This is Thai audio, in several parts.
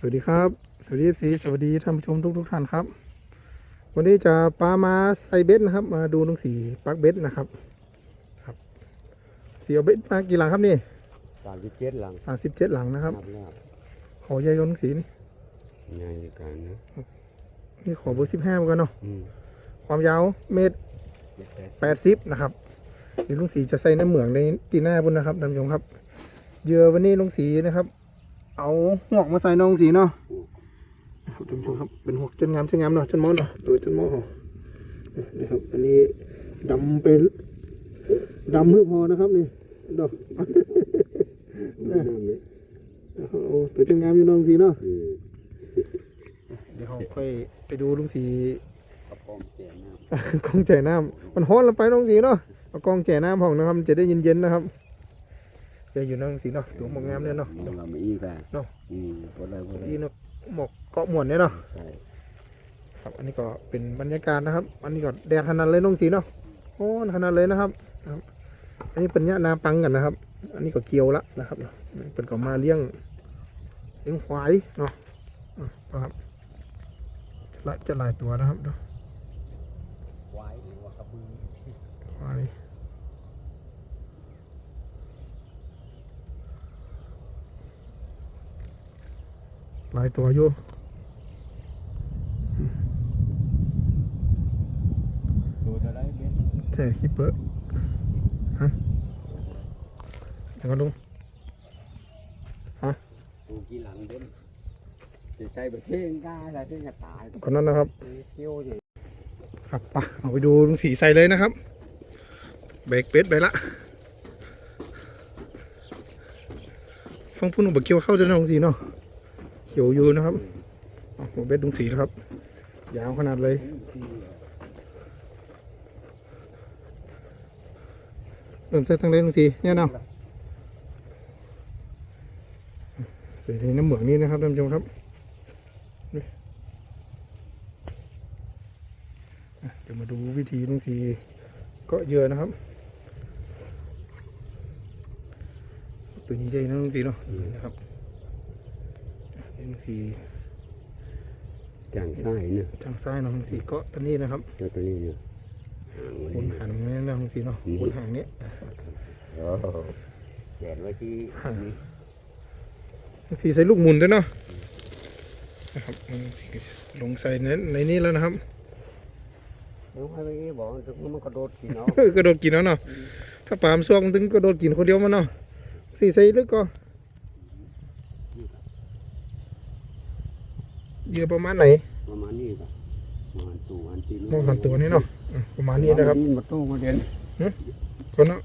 สวัสดีครับ สวัสดีสีสวัสดีท่านผู้ชมทุกทุกๆท่านครับ วันนี้จะปามาใส่เบ็ดนะครับ มาดูน้องสีปักเบ็ดนะครับ ครับสีเอาเบ็ดมากี่หลังครับนี่สามสิบเจ็ดหลังสามสิบเจ็ดหลังนะครับนับแล้วขอใหญ่กว่าน้องสีนี่ใหญ่กันนะนี่ขอเบอร์สิบห้าเหมือนกันเนาะอืมความยาวเมตรเจ็ดแปดแปดสิบนะครับเดี๋ยวลุงสีจะใส่น้ำเหมืองในตีหน้าบุญนะครับท่านผู้ชมครับเหยื่อวันนี้ลุงสีนะครับ เอาหวกมาใส่น้องสีเนาะครับท่านผู้ชมครับเป็นหวกจนงามจนงามเนาะจนมอเนาะตัวจนมอเหรอนี่ครับ อันนี้ดำเป็นดำเพื่อพอนะครับนี่ดอกน้ำเลยโอ้ตัวจนงามอยู่น้องสีเนาะอืมเดี๋ยวเราค่อยไปดูลุงสีกระป๋องแก่น้กองแจ่น้ำมันฮ้อนลงไปน้องสีเนาะเอากองแจ่น้ำของนะครับมันจะได้เย็นๆนะครับ เดี๋ยวอยู่น้องสีเนาะตัวหมอกงามเนี่ยเนาะำเราไม่อีกอะเนาะ อืมพอได้พอได้ที่เนาะหมอกเกาะหมวนเนี่ยเนาะ ใช่ครับอันนี้ก็เป็นบรรยากาศนะครับ อันนี้ก็แดดขนาดเลยน้องสีเนาะโอ้ขนาดเลยนะครับนะครับ อันนี้เป็นยะนาปังกันนะครับ อันนี้ก็เกี่ยวละนะครับเป็นก็มาเลี้ยงเลี้ยงควายเนาะอะครับละจะหลายตัวนะครับเนาะควายหรือว่ากระบือควาย หลายตัวอยู่ตัวจะได้เบ็ดแท่คิปเปอร์ฮะเดี๋ยวก่อนลุงตัวกี่หลังเบ็ดจะใช้แบบเท่งกล้าอะไรเท่งกระตายก่อนนั้นนะครับเที่ยวดิครับปะเอาไปดูลุงสีใส่เลยนะครับเบรกเป็ดไปละฟังพูดหนุ่มบกเกียวเข้าจะนะลุงสีเนาะเขียวอยู่นะครับหัวเบ็ดลุงสีนะครับ ยาวขนาดเลย เริ่มใส่ทางเลยลุงสีเนี่ยเนาะใส่ในน้ำเหมืองนี้นะครับท่านผู้ชมครับเดี๋ยวมาดูวิธีลุงสีก็เยอะนะครับตัวนี้ใหญ่นะลุงสีเนาะนะครับ นี่ลุงสีจางไส้เนี่ยทางซ้ายเนาะลุงสีก็ตัวนี้นะครับแล้วตัวนี้เนี่ยหางมันบนนี่หางนี่นะลุงสีเนาะบนหางนี้โอ้แขนไว้ที่นี่สีใส่ลูกหมุนด้วยเนาะนะครับมันสีก็จะลงใส่ในในนี้แล้วนะครับ เดี๋ยวให้ไปบอกถึงมันกระโดดกินเอากระโดดกินแล้วเนาะถ้าปลามนซวงถึงกระโดดกินคนเดียวมันเนาะสีใส่ลึกก็ เหยื่อประมาณไหนประมาณนี้ครับประมาณตัวอันตีมองหันตัวนี้เนาะอะประมาณนี้นะครับมาตู้มาเด่นคนเนาะ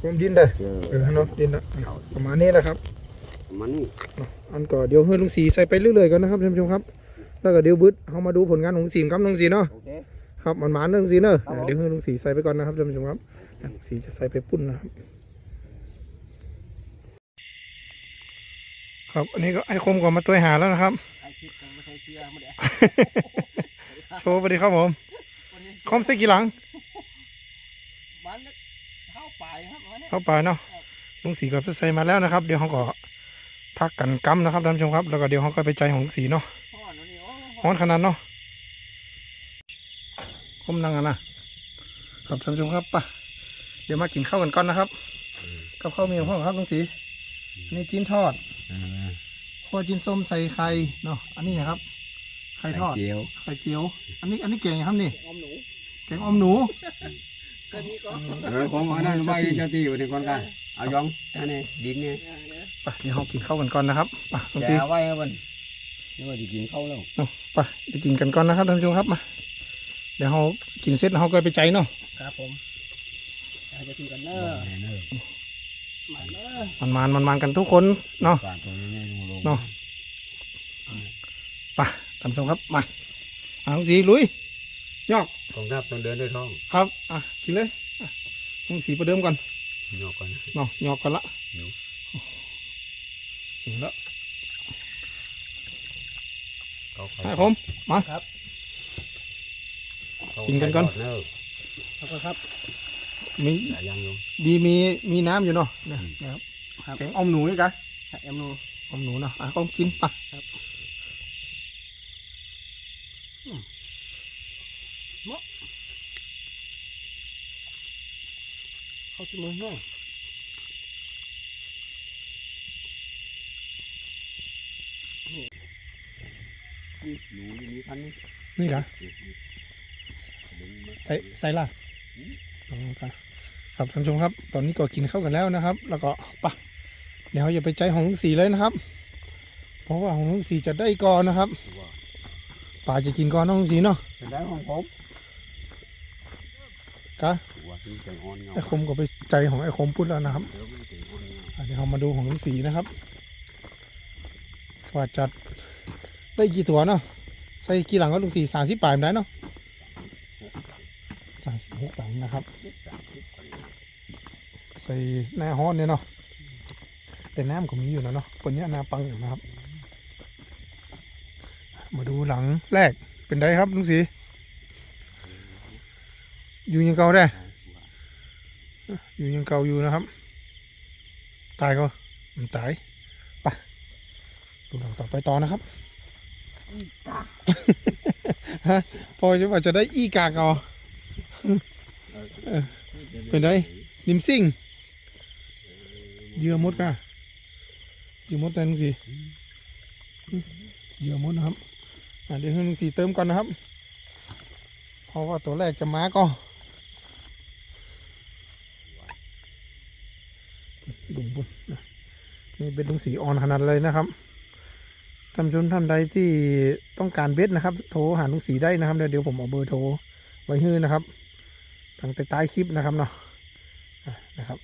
ผมดินได้เออเออเนาะดินนะประมาณนี้นะครับประมาณนี้อันก็เดี๋ยวให้ลุงสีใส่ไปเรื่อยๆกันนะครับท่านผู้ชมครับ แล้วก็เดี๋ยวบึดเอามาดูผลงานของลุงสีครับลุงสีเนาะโอเคครับมันหมานๆนะลุงสีเนอะครับผมเดี๋ยวให้ลุงสีใส่ไปก่อนนะครับท่านผู้ชมครับลุงสีจะใส่ไปปุ้นนะครับครับ อันนี้ก็ไอ้คมก็มาตัวหาแล้วนะครับ ไอคลิปผมไม่ใช่เสื้อไม่ได้โชว์ไปดีครับผมวันนี้คอมใส่กี่หลังบ้านก็เข้าไปครับวันนี้เข้าไปเนาะลุงสีก็ใส่มาแล้วนะครับ เดี๋ยวเขาก็พักกันกำนะครับท่านผู้ชมครับ แล้วก็เดี๋ยวเขาก็ไปใจของลุงสีเนาะพ่อหนูนี่โอ้ฮ้อนขนาดเนาะคมนั่งอะนะครับท่านผู้ชมครับไปะเดี๋ยวมากินข้าวกันก่อนนะครับกับข้าวมีของพ่อครับลุงสีอันนี้จีนทอดขั้วจีนส้มใส่ไข่เนาะอันนี้นะครับ ไข่ทอดเจียวไข่เจียว อันนี้อันนี้แกงครับนี่อมหนูแกงออมหนู ก็นี่ก็เออของอันนั้นไว้เจ้าที่อยู่ในคนกันเอายองอันนี้ดินเนี่ยไปเดี๋ยวเรากินข้าวกันก่อนนะครับไปลุงแกสีเอาไว้ให้มันนี่ว่าจะกินข้าวแล้วเนาะไปเดี๋ยวกินกันก่อนนะครับท่านผู้ชมครับมาเดี๋ยวเรากินเสร็จเราก็ไปใจเนาะครับผมเราจะกินกันเนเออะอเนอมาเนอะมันมันมันมันๆกันทุกคนเนาะปลาตัวนี้ลงลงเนาะไป ท่านผู้ชมครับมาเอาลุงสีลุยยอกของทัพต้องเดินด้วยท้องครับอะกินเลยอะลุงสีประเดิมก่อนยอกก่อนเนาะยอกก่อนละเดี๋ยวถึงแล้วเอาไข่ให้ผมมากินกันก่อนเนอขอบคุณครับ มีหลายอย่างอยู่ ดีมีมีน้ำอยู่เนาะเนี่ยนะครับครับ แกงออมหนูนี่กันเอ็มหนูอมหนูเนาะอะก็กินปะเขา จะมือเนาะนี่หนูอยู่นี่พันนี่นี่เหรอใส่ใส่ละอ๋อครับครับท่านผู้ชมครับ ตอนนี้ก็กินข้าวกันแล้วนะครับ แล้วก็ปะเดี๋ยวอย่าไปใจของสีเลยนะครับ เพราะว่าของลุงสีจะได้ก่อนนะครับป่าจะกินก่อนน้องสีเนาะเป็นได้ของผมกะ ไอ้คมก็ไปใจของไอ้คมพูดแล้วนะครับเดี๋ยวเรามาดูของลุงสีนะครับว่าจะได้กี่ตัวเนาะใส่กี่หลังก็ลุงสีสามสิบปลายได้เนาะสามสิบหกหลังนะครับ ใส่หน้าฮ้อนเนี่ยเนาะแต่น้ำก็มีอยู่นะเนาะคนนี้หน้าปังอยู่นะครับ มาดูหลังแรกเป็นไดครับลุงสีอยู่ยังเก่าได้ อยู่ยังเก่าอยู่นะครับ ตายก็มันตายไปะดูหลังต่อไปต่อนะครับฮะพอจะว่าจะได้อีกากเอาเป็นไงนิมซิ่งเหยื่อมดก่ะเหยื่อมดแต่ลุงสีเหยื่อมดนะครับอะเดี๋ยวให้ลุงสีเติมก่อนนะครับ เพราะว่าตัวแรกจะมาก็ดุมบุญนะ นี่เป็นลุงสีอ่อนขนาดเลยนะครับท่านผู้ชมท่านใดที่ต้องการเบ็ดนะครับ โทรหาลุงสีได้นะครับเดี๋ยวเดี๋ยวผมเอาเบอร์โทรไว้ให้นะครับตั้งแต่ใต้คลิปนะครับเนาะอะนะครับ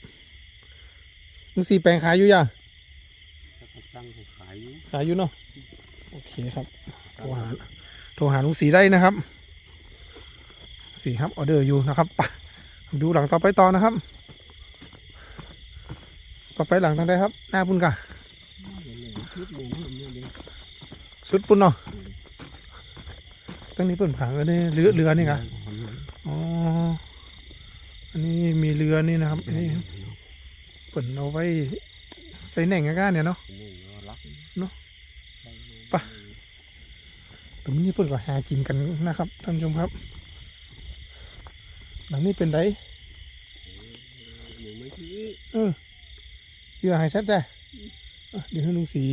ลุงสีแปลงขายอยู่ยังตั้งให้ขายอยู่ขายอยู่เนาะโอเคครับโทรหาโทรหาลุงสีได้นะครับสีครับออเดอร์อยู่นะครับไปดูหลังต่อไปต่อนะครับ ต่อไปหลังทางใดครับ หน้าพุ่นกันเนี่ยเด็กสุดพุ่นเนาะตั้งนี้เปิ่นผังเออนี่เรือเรือนี่กะอ๋อ อันนี้มีเรือนี่นะครับนนี้เปิ่นเอาไว้ใส่แหน่งก้าเนี่ยเนาะเนี่ก็รักตรงนี้เปิ่นก็หากินกันนะครับท่านผู้ชมครับ หลังนี้เป็นไรหนูไม่ที่เออ ยื่อหายแซ่บแต่อะเดี๋ยวให้ลุงสี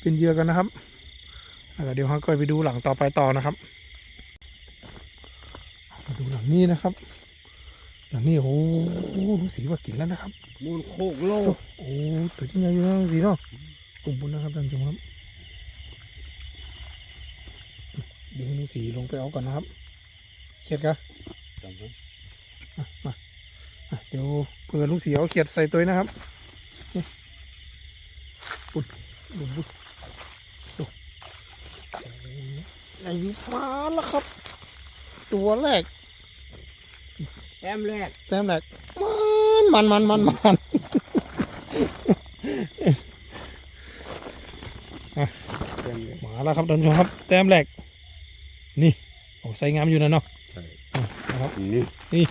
เป็นเหยื่อกันนะครับแล้วเดี๋ยวเขาก็ไปดูหลังต่อไปต่อนะครับมาดูหลังนี้นะครับ หลังนี้โอ้โหลุงสีว่ากินแล้วนะครับ มูลโคกโลกโอ้ตัวที่ใหญ่อยู่นะลุงสีเนาะกลุ่มบุญนะครับท่านผู้ชมครับเดี๋ยวให้ลุงสีลงไปเอาก่อนนะครับเขียดกะจำไว้อะมาอะเดี๋ยวเผื่อลุงสีเอาเขียดใส่ตัวนะครับนี่ ปุ่นดูบุญดูไอ้มาแล้วครับ ตัวแรก แต้มแรก แต้มแรก มันมันมันมันมันมาแล้วครับท่านผู้ชมครับ แต้มแรก นี่โอ้ใส่งามอยู่นะเนาะใช่นะครับนี่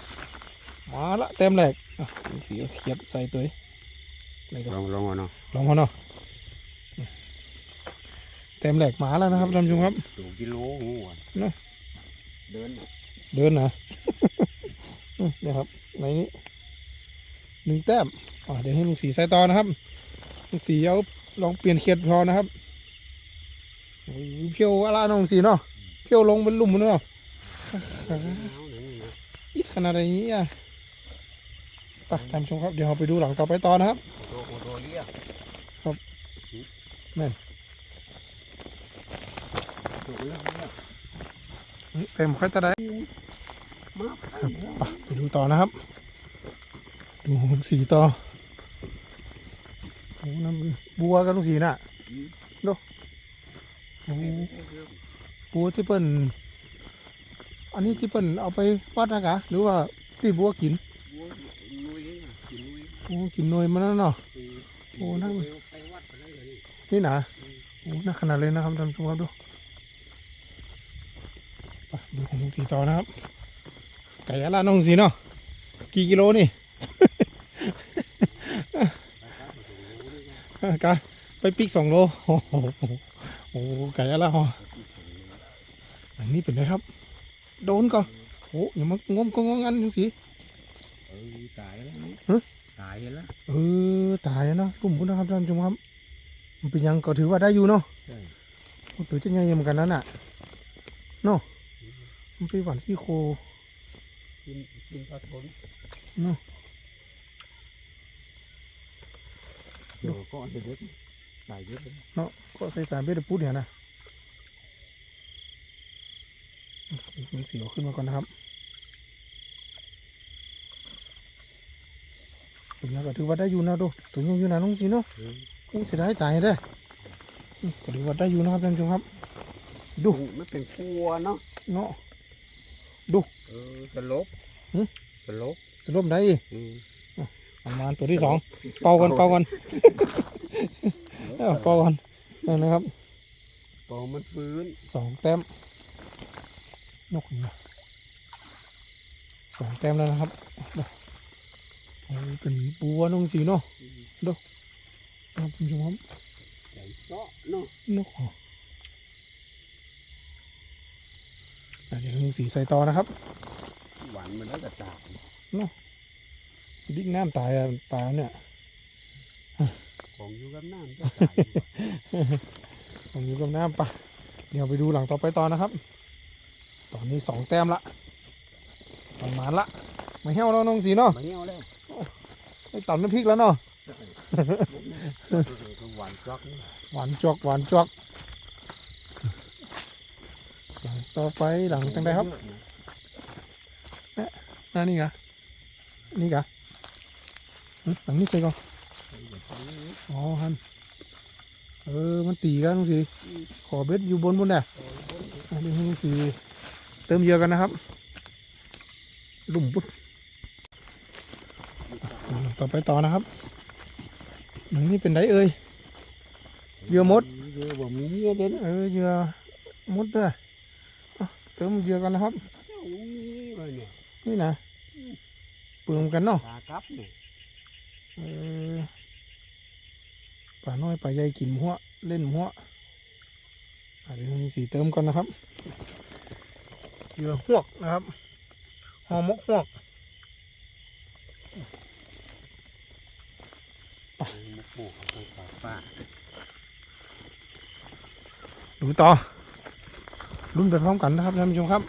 มาละแต้มแรกอะลุงสีเขียดใส่ตัว ลองลองเอาเนาะลองพอเนาะแต้มแรกมาแล้วนะครับท่านผู้ชมครับตัวกิโลงูอะเนอะเดินน่ะเดินนะอืมเนี่ยครับในนี้หนึ่งแต้มอ่าเดี๋ยวให้ลุงสีใส่ต่อนะครับลุงสีเอาลองเปลี่ยนเขียดพอนะครับโอ้ยเพียวอะไรน้องลุงสีเนาะเพียวลงเป็นหลุมเลยเนาะเอาหนังนี่นะอิดขนาดนี้อะ ไปท่านผู้ชมครับ เดี๋ยวเราไปดูหลังต่อไปต่อนะครับโตโคโตเรียครับแม่นโตเรียเรียเต็มค่อยตะได้มาไปไปดูต่อนะครับ ดูลุงสีต่อโอ้นั่นมันบัวกับลุงสีน่ะดูโอ้บัวที่เปิ้นอันนี้ที่เปิ้นเอาไปวัดนะกะหรือว่าที่บัวกิน วัวลุยน่ะกินลุย โอ้กินน่วยมันนั่นเนาะโอ้นั่งนี่นี่นะโอ้น่าขนาดเลยนะครับท่านผู้ชมครับดูไปดูของลุงสีต่อนะครับ ไก่อะไรน้องสีเนาะกี่กิโลนี่กะไปปิกสองโลโอ้โหโอ้ไก่อะไรฮะอันนี้เป็นไงครับ โดนก็โอ้ย่ามางมก็งงันดูสิ เออตายแล้วนี่ ฮะ ตายแล้วเออตายแล้วเนาะกลุ่มพุทธครับท่านผู้ชมครับมันเป็นยังก็ถือว่าได้อยู่เนาะใช่โอ้ตัวจะใหญ่เหมือนกันนั่นน่ะเนาะมันไปหวานขี้โคกินกินปลาทนเนาะเดี๋ยวก็อันเด็ดตายเยอะเลยเนาะก็ใส่สารเบสปุ๊ดเนี่ยนะมันสีเอาขึ้นมาก่อนนะครับ เป็นยังก็ถือว่าได้อยู่นะดูตัวใหญ่อยู่นะน้องสีเนาะเอออู้เสียดายตายเด้ออืมก็ถือว่าได้อยู่นะครับท่านผู้ชมครับ ดูมันเป็นครัวเนาะเนาะเออสลบหึสลบสรุปได้อีกอืมประมาณตัวที่สองเป่ากันเป่ากันเอ้าเป่ากันนั่นนะครับพอมันฟื้นสองแต้มนกนี่นะสองแต้มแล้วนะครับดู โอ้ยเป็นบัวน้องสีเนาะดูครับคุณผู้ชมครับใหญ่เซาะเนาะนกอ๋ออะเดี๋ยวน้องสีใส่ต่อนะครับ หวานมันแล้วจะตายดิ้งน้ำตายอะปลาเนี่ยของอยู่กับน้ำก็ตายผมอยู่กับน้ำปลาเดี๋ยวไปดูหลังต่อไปต่อนะครับ ตอนนี้สองแต้มละประมาณละไม่เหี้ยวแล้วน้องสีเนาะมาเหี่ยวแล้วไอ้ ต่ำน้ำพริกแล้วเนาะหวานจักหวานจวกหวานจวกหลังต่อไปหลังตั้งใดครับนั่นนี่กะนี่กะหลังนี้ใส่ก่อนอ๋อฮันเออ มันตีกันลุงสีขอเบ็ดอยู่บนบนเนี่ยอันนี้ลุงสีเติมเยอะกันนะครับ ลุ่มปุ๊บ ต่อไปต่อนะครับหลังนี้เป็นไรเอ่ยเยื่อมดเยอบ่มีเยอเด่นเออเยื่อมดด้วยเติมเยื่อกันนะครับนี่นะเปลืองกันเนาะตากับป่าน้อยป่าใหญ่กินหัวเล่นหัวอะเดี๋ยวมีสีเติมก่อนนะครับเยื่อหวกนะครับหอมกหวก มกหมูเอาไปฝาป้าดูต่อรุ่นไปพร้อมกันนะครับท่านผู้ชมครับ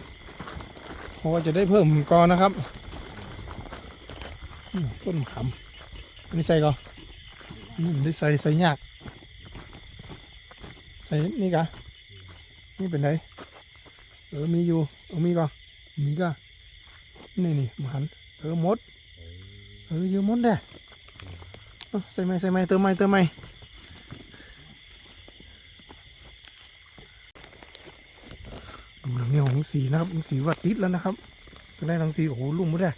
เพราะว่าจะได้เพิ่มกอนะครับต้นมะขามอันนี้ใส่ก่อนนี่มันได้ใส่ใส่ยากใส่นี่กะนี่เป็นไรเออมีอยู่เออมีก็มีก็นี่นี่หมันเออมดเออเยอะมดเด้ ใส่ไหมใส่ไหมเติมไหมเติมไหมดูหลังนี้ของสีนะครับสีว่าติดแล้วนะครับตอนแรกหลังสีโอ้โหลุ่มหมดเลย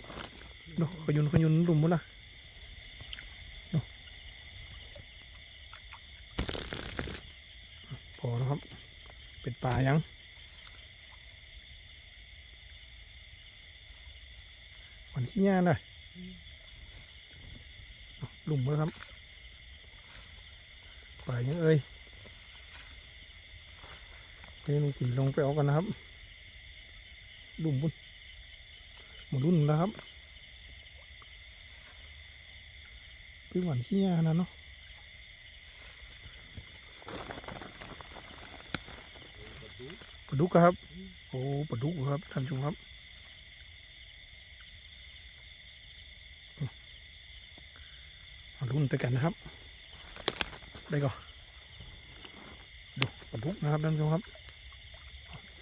ดูขยุนขยุนลุ่มหมดละพอแล้วครับ เป็นป่ายังมันขี้ยาเลย หลุมแล้วครับป่ายังเอ้ยเทนุสีลงไปเอากันนะครับหลุมบุญหมดรุ่นแล้วครับพี่หวานขี้ยานะเนาะปลาดุกครับ โอ้ปลาดุกครับท่านชมครับ มาลุ้นไปกันนะครับ ได้ก่อนดูปลาดุกนะครับท่านผู้ชมครับ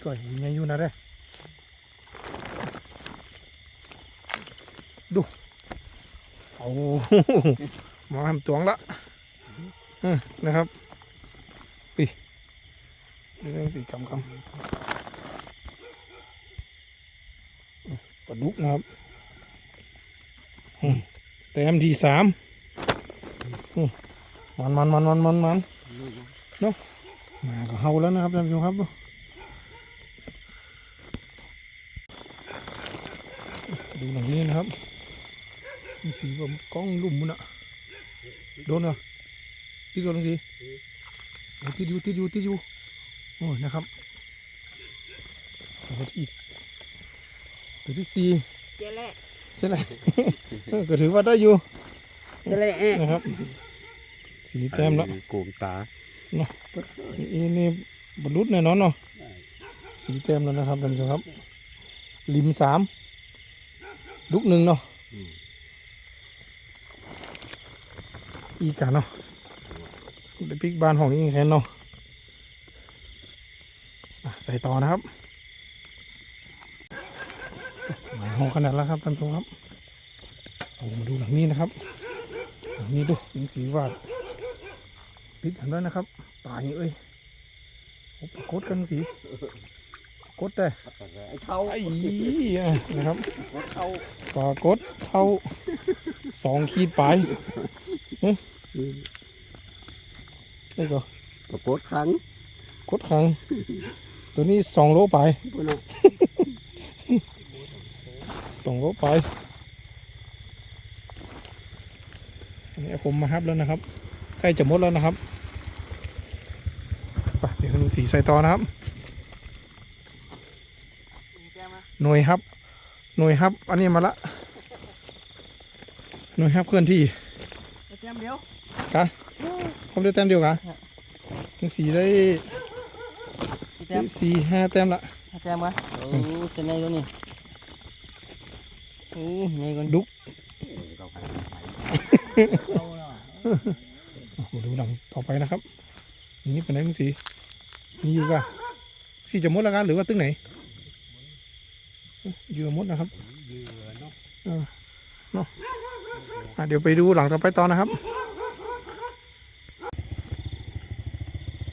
ก็ยังไงอยู่นะเด้ดูโอ้โหมาทำตวงละอนะครับปีนี่เรื่องสีกำกำปลาดุกนะครับอืมแต้มที่สาม อืมมันมันมันมันมันมันเนาะมาก็เฮาแล้วนะครับท่านผู้ชมครับดูหนังนี้นะครับมีสีแบบกล้องลุ่มมันอะโดนเหรอติดอยู่ลุงสีโอ้ติดอยู่ติดอยู่ติดอยู่โอ้ยนะครับตัวที่สตัวที่สี่เจ๊แหละใช่ไหมเออก็ถือว่าได้อยู่เจ๊แหละนะครับ สีแต้มแล้วโกงตานี่นี่บรรลุแน่นอนเนาะสีแต้มแล้วนะครับท่านผู้ชมครับ ริมสามลุกหนึ่งเนาะอีกาเนาะเดี๋ยวปิกบานของนี้แค่นเนาะอะใส่ต่อนะครับหมายห้องขนาดแล้วครับท่านผู้ชมครับเอามาดูหลังนี้นะครับ หลังนี้ดูเป็นสีวาด ติดกันด้วยนะครับตายเอ้ยโอ้ปรากฏกันสีกดแต่ไอ้เท่าไอ้อะนะครับเท่าปรากฏเท่าสองขีดปลายเฮ้ยนี่ก็ปรากฏครั้งกดขัง ตัวนี้สองโลปลายพวกนั้นสองโลปลายอันนี้ผมมาฮับแล้วนะครับ ใกล้จะหมดแล้วนะครับไปเดี๋ยวดู สีใส่ต่อนะครับหน่วยครับ หน่วยครับ อันนี้มาละหน่วยครับเคลื่อนที่เต็มเดียวกะผมได้แต้มเดียวกะทั้งสีได้เต็มสี่ห้าแต้มละเต็มวะโอ้เต็มในตัวนี้โอ้ในก่อนดุกเราไปมาดูหลังต่อไปนะครับอันนี้เป็นไหนทั้งสี มีอยู่กะสีจะหมดแล้วกันหรือว่าตึ้งไหนอยู่หมดนะครับเยือเนาะอะเดี๋ยวไปดูหลังต่อไปต่อนะครับ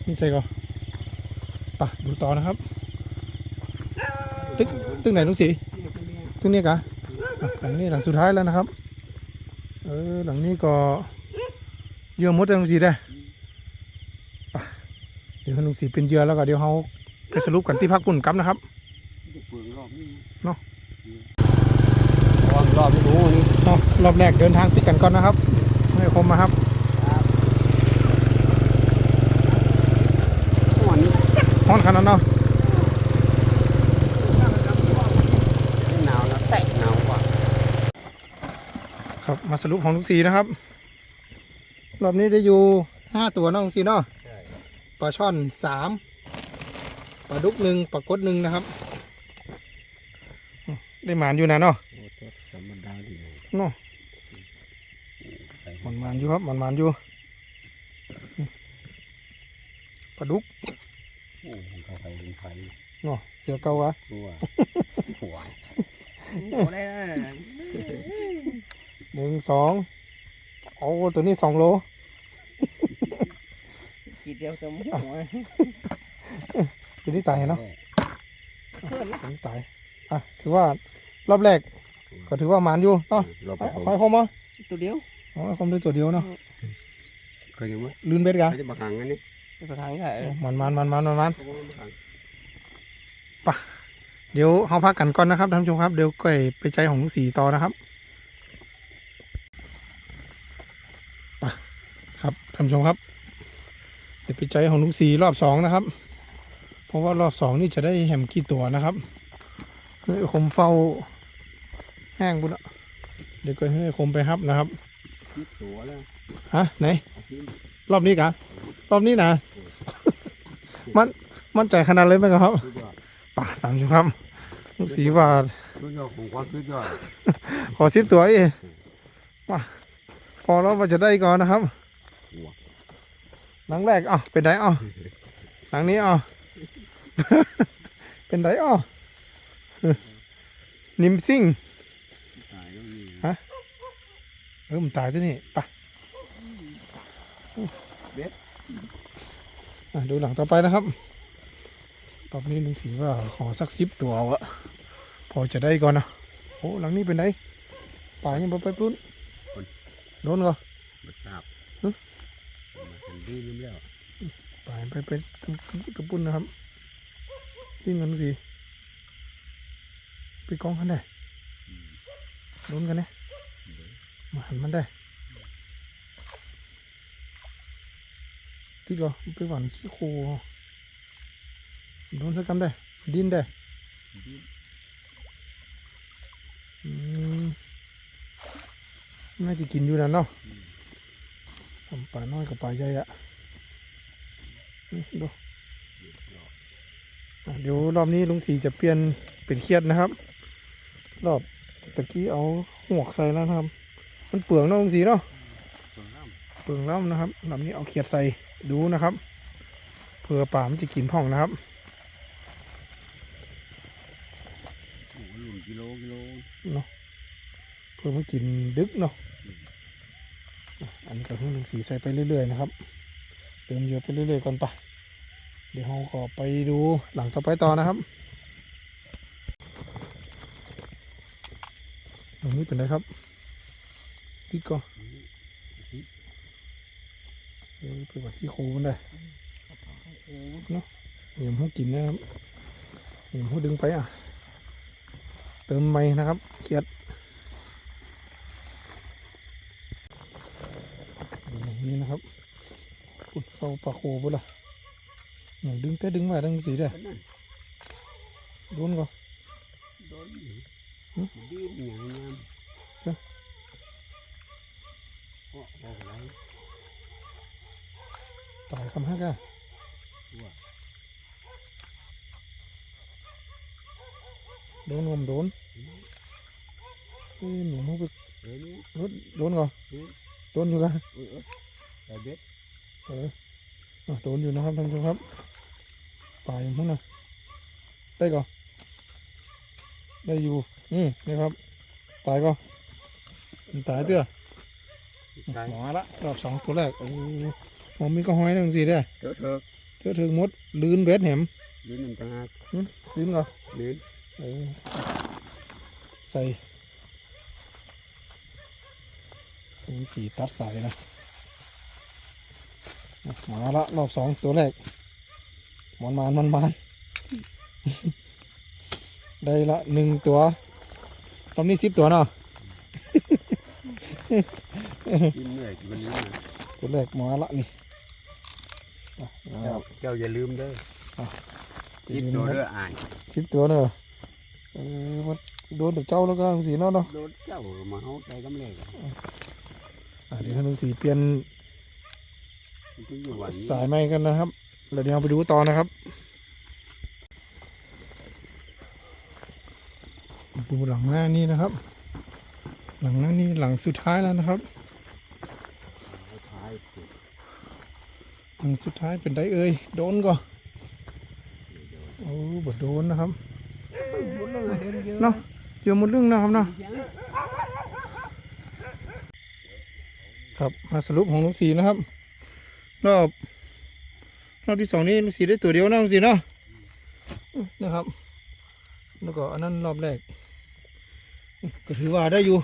นี่ใส่ก่อนไปะดูต่อนะครับ ตึ้งตึ้งไหนลูกสีตึ้งนี้กะอะหลังนี้หลังสุดท้ายแล้วนะครับ เออหลังนี้ก็เหยื่อมดแล้วลุงสีได้ไป เดี๋ยวลุงสีเป็นเหยื่อแล้วก็เดี๋ยวเขาไปสรุปกันที่พักปุ่นกับนะครับเปลืองรอบนี้เนาะรอบรอบไม่รู้นี่เนาะรอบแรกเดินทางติดกันก่อนนะครับไม่คมมาครับหัวนี้ห้อนขนาดเนาะหนาวนะแตะหนาวกว่าครับมาสรุปของลุงสีนะครับ รอบนี้ได้อยู่ห้าตัวเนาะลุงสีเนาะใช่ป ลาช่อนสามปลาดุกหนึ่งปลากดหนึ่งนะครับอืมได้หมานอยู่นะเนาะโอ้ตัวธรรมดาดีเนาะใส่มันหมานอยู่ครับมันหมานอยู่อืมปลาดุกโอ้ของเขาไปเป็นไฟเนาะเสือเก่าวะหัวหัวโอ้ได้นะหนึ่งสองโอ้ตัวนี้สองโลกี ดเดียวเต็มหัวตัวนี้ตายเนาะเพื่อนตัวนี้ตายอะถือว่ารอบแรก ก็ถือว่าหมานอยู่เนาะเราไปไอ้ไฟคมมั้งตัวเดียวอ๋อคมด้วยตัวเดียวเนาะเคยยังไหมลื่นเบ็ดกะเขาจะบักหังอันนี้ไปทางนี้ค่ะมันมันมันมันมันมันเขาก็บักหังเดี๋ยวเราพักกันก่อนนะครับท่านผู้ชมครับ เดี๋ยวก็ไปใจของลุงสีต่อนะครับไปครับท่านผู้ชมครับเดี๋ ยวไปใจของลุงสีรอบสองนะครับ เพราะว่ารอบสองนี่จะได้แหมกี่ตัวนะครับเฮ้ยคมเฝ้าแห้งบุญละเดี๋ยวก็ให้คมไปครับนะครับคิดตัวแล้วฮะไหนเอาทิ้งรอบนี้กะรอบนี้นะมันมั่นใจขนาดเลยไหมครับสุดยอดป่าตามชมครับลุงสีว่าสุดยอดของความสุดยอดขอซิปตัวเอ้มาพอแล้วว่าจะได้ก่อนนะครับ หลังแรกอะเป็นไดอะหลังนี้อะเป็นไดอะนิมซิ่งตายแล้วนี่เออมันตายที่นี่ปอะดูหลังต่อไปนะครับรอบนี้ลุงสีว่าขอสักสิบตัววะพอจะได้ก่อนนะโอ้หลังนี้เป็นไดป่ายังบ่ไปปุ้นโดนก็บัดทราบหึมันเป็น ดีนิ่มแล้วไปไปไปตะตะปุ่นนะครับวิ่งกันดูสิไปกองกันได้ลุ้นกันเนี่ยมาหันมันได้ติดก่อไปหวานขี้โคโดนสักกำได้ ดินได้อืมน่าจะกินอยู่นะเนาะทำ ปลาน้อยกับปลาใหญ่อะอืมดูอะเดี๋ยวรอบนี้ลุงสีจะเปลี่ยนเป็นเครียดนะครับ รอบตะกี้เอาหวกใส่แล้วนะครับ มันเปลืองเนาะลุงสีเนาะเปลืองแล้วนะครับลำนี้เอาเขียดใส่ดูนะครับเผื่อป่ามันจะกินพ่องนะครับโอ้โหหลุนกิโลกิโลเพื่อมันกินดึกเนาะอะอั นนี้ก็เพิ่งลงสีใส่ไปเรื่อยๆนะครับ เติมเยอะไปเรื่อยๆก่อนปะเดี๋ยวเราก็ไปดูหลังต่อไปต่อนะครับตรงนี้เป็นไรครับ ติดก่อนเออไปวัดขี้โคมันได้เนาะเหยียมหูกินนะครับเหยียมหูดึงไปอะ เติมไม่นะครับเขียด ดูอย่าง นี้นะครับปุดเข้าปลาโคบุล่ะอย่างดึงแต่ดึงมาดึงสีได้ก็นั่นโดนก็โดนหึดีนอย่างงามเจ้าโอ้โหอะไรตายคำฮักอะว่าโดนงมโดนเอ้ยหนูมูไปเออเนี่ยรถโดนก็อืมโดนอยู่กัน เออเออแต่เบ็ดเอออะโดนอยู่นะครับท่านผู้ชมครับปลายมันนะได้ก็ได้อยู่อืมนี่ครับ ตายก็มันตายเตื้อใช่หมอละรอบสองตัวแรกโอ้ผมมีก็ห้อยหนึ่งสีได้เถอะเถอะเจอถึงมดลื่นเบ็ดแหมยืนหนึ่งต่างหากลื่นก็ยืนเออใส่เป็นสีตัดสายนะอะ มาละรอบสองตัวแรกมันมานมันมานได้ละหนึ่งตัวรอบนี้สิบตัวเนาะกินเหนื่อยกินวันนี้นะตัวแรกมาละนี่อะมาเจ้าเจ้าอย่าลืมเด้ออย่าคิดลืมตัวนะครับเด้ออ่านสิบตัวเนอะเออมันโดนเดี๋ยวเจ้าแล้วก็สีเนาะเนาะโดนเจ้ามาเฮาใจกำเนิดอะเดี๋ยวให้ลุงสีเปลี่ยนที่อยู่วันนี้ สายไม้กันนะครับแล้วเดี๋ยวเราไปดูต่อนะครับ ดูหลังหน้านี้นะครับ หลังหน้านี้หลังสุดท้ายแล้วนะครับหลังสุดท้ายเป็นได้เอ่ยโดนก็โอ้บดโดนนะครับเนาะเยอะหมดเรื่องนะครับเนาะครับมาสรุปของลุงสีนะครับ รอบรอบที่สองนี้ลุงสีได้ตัวเดียวนะลุงสีเนาะนะครับ แล้วก็อันนั้นรอบแรกก็ถือว่าได้อยู่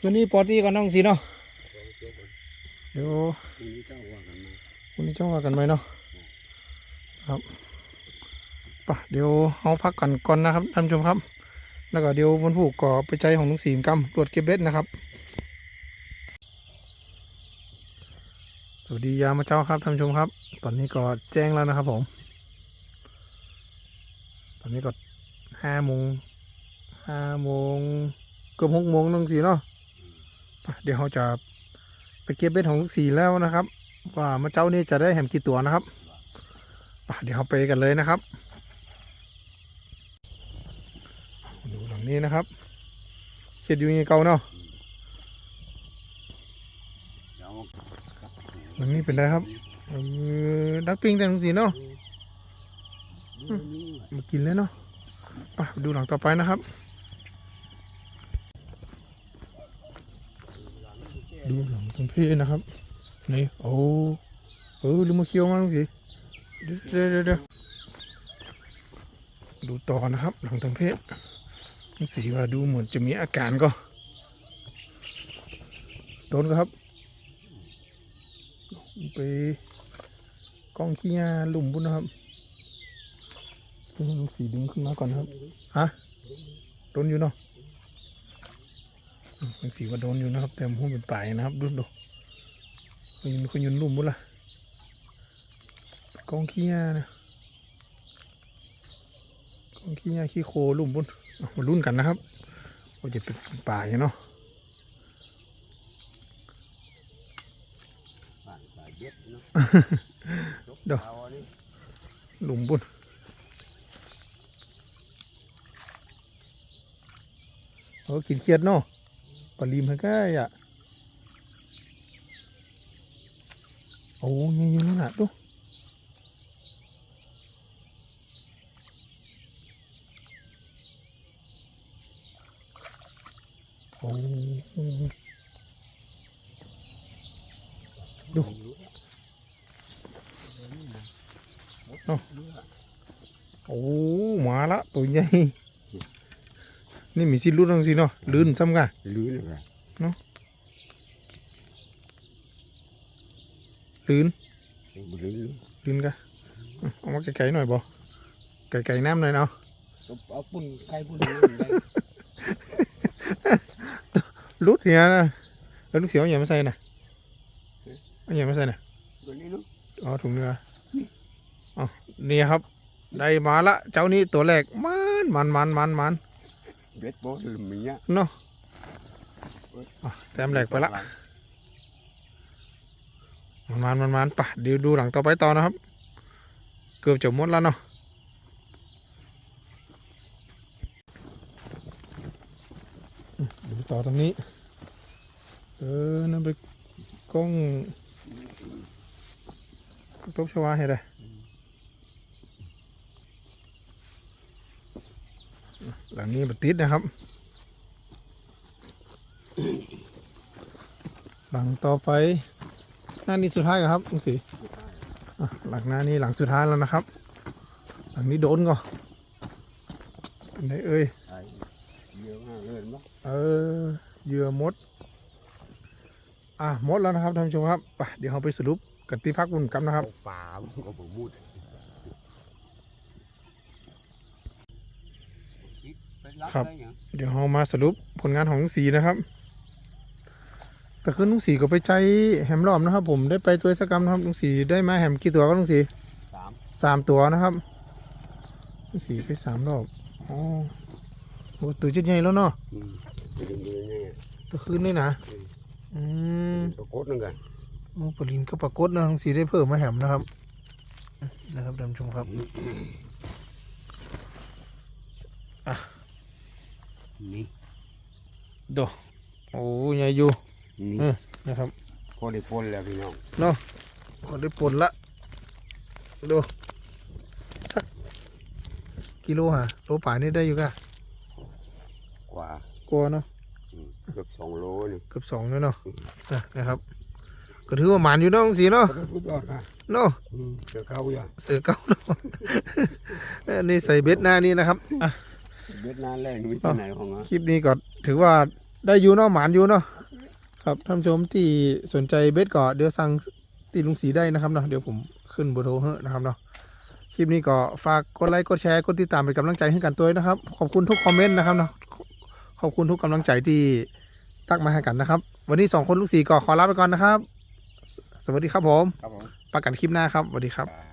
ตัวนี้ปอตี้กันนะลุงสีเนาะเดี๋ยวพรุ่งนี้เจ้าว่ากันมาวันนี้จ้องว่ากันไหมเนาะครับปะเดี๋ยวเอาพักกันก่อนนะครับท่านผู้ชมครับ แล้วก็เดี๋ยววันผูกก็ไปใจของลุงสีมกำตรวจเก็บเบ็ดนะครับ สวัสดียามาเจ้าครับท่านชมครับ ตอนนี้ก็แจ้งแล้วนะครับผม ตอนนี้ก็ห้าโมงห้าโมงเกือบหกโมงลุงสีเนาะเดี๋ยวเราจะไปเก็บเบ็ดของลุงสีแล้วนะครับ ว่ามาเจ้านี่จะได้แหมกี่ตัวนะครับเดี๋ยวเราไปกันเลยนะครับดูหลังนี้นะครับเขียดอยู่ยังไงเก่าเนาะ เดี๋ยว หลังนี้เป็นไรครับเออดักปิ้งแต่ลุงสีเนาะมากินเลยเนาะไปดูหลังต่อไปนะครับ ดูหลังตรงพี่นะครับนี่โอ้เออลืมมาเคี้ยวมาลุงสีเดี๋ยวเดี๋ยวเดี๋ยวดูต่อนะครับ หลังตรงเพศลุงสีว่าดูเหมือนจะมีอาการก็โดนก็ครับ ไปกองขี้ยาหลุมบุญนะครับลุงสีดึงขึ้นมาก่อนครับฮะโดนอยู่เนาะมลุงสีว่าโดนอยู่นะครับ แต่มันเป็นป่ายนะครับดูดูคุณยุนคุณยุนหลุมบุญละกองขี้ยานะกองขี้ยาขี้โคลุ่มบุญมารุ่นกันนะครับว่าจะเป็นป่ายเนาะ เดี๋ยวเอาอันนี้หลุมบุญเออกินเครียดเนาะปลาลิมให้ก็อะโอ้ยยังอยู่นั่นน่ะดูโอ้ดูเนาะโอ้มาละ ตัวใหญ่นี่มีสิลุ้นจังสิเนาะลื่นซ้ำกันลื้อเลยว่ะลื่นลื้อลื่นกะเอามาไกลๆหน่อยบ่ไกลๆน้ำหน่อยเนาะเอาปุ่นไข่ปุ่นลื้อได้ลุดเนี่ยนะแล้วลูกเสียวเอาอย่างมาใส่น่ะเอาอย่างมาใส่น่ะตัวนี้เนาะอ๋อถุงเนื้ออ๋อนี่ครับ ได้มาละ เจ้านี้ตัวแรกมันมันมันมันมันเบ็ดโบ๊ทลืมมีอะเนาะอะแต้มแรกไปละ มันมันมันมันปะเดี๋ยวดูหลังต่อไปต่อนะครับ เกือบจะหมดแล้วเนาะอืมดูต่อตรงนี้ เออนั่นไปกล้องตบชวาเห็นไหม หลังนี้บัติดนะครับ หลังต่อไป หน้านี้สุดท้ายครับลุงศรีหลังหน้านี้หลังสุดท้ายแล้วนะครับ หลังนี้โดนก่อนไหนเอ่ยไอ้ยเออเหยื่อมด อะมดแล้วนะครับท่านผู้ชมครับไปเดี๋ยวเราไปสรุปกันที่พักบุญกันนะครับป่ามันก็บ่มุ ดไปรับ ได้ยังเดี๋ยวเรามาสรุปผลงานของลุงศรีนะครับ แต่คือลุงศรีก็ไปใจแหมรอบนะครับ ผมได้ไปตัวสกรรมนะครับลุงศรีได้มาแหมกี่ตัวก็ลุงศรีสามสามตัวนะครับลุงศรีไปสามรอบอ๋อโอ้ตัวจุดใหญ่แล้วเนาะอืมไปดึงดูยังไงตัวคืนนี่นะอืมตัวโคตรนึงกันโอ้ปลินก็ปรากฏนะลุงศรีได้เพิ่มมาแหมนะครับ นะครับท่านผู้ชมครับ นี่ดอกโอ้ใหญ่อยู่นี่เออนะครับพอได้พ่นแล้วพี่น้องพอได้ผลละดูสักกิโลฮะโลป่ายนี่ได้อยู่กะกว่ากลัวเนาะอืมเกือบสองโลนี่เกือบสองเลยเนาะอะนะครับก็ถือว่าหมานอยู่เนาะลุงศรีเนาะก็สุดยอดค่ะเนาะอืมเสือเข้าอย่างเสือเก้าเนาะอันนี่ใส่เบ็ดหน้านี่นะครับอะ เบ็ดนานแรงมีที่ไหนของอะคลิปนี้ก็ถือว่าได้อยู่เนาะหมานอยู่เนาะครับท่านผู้ชมที่สนใจเบ็ดก็เดี๋ยวสั่งตีลุงสีได้นะครับเนาะเดี๋ยวผมขึ้นเบอร์โทรให้นะครับเนาะคลิปนี้ก็ฝากกดไลค์กดแชร์กดติดตามเป็นกำลังใจให้กันตัวด้วยนะครับ ขอบคุณทุกคอมเมนต์นะครับเนาะขอบคุณทุกกำลังใจที่ตักมาให้กันนะครับ วันนี้สองคนลูกสีก็ขอลาไปก่อนนะครับสสวัสดีครับผมครับผมประกันคลิปหน้าครับสวัสดีครับอ่า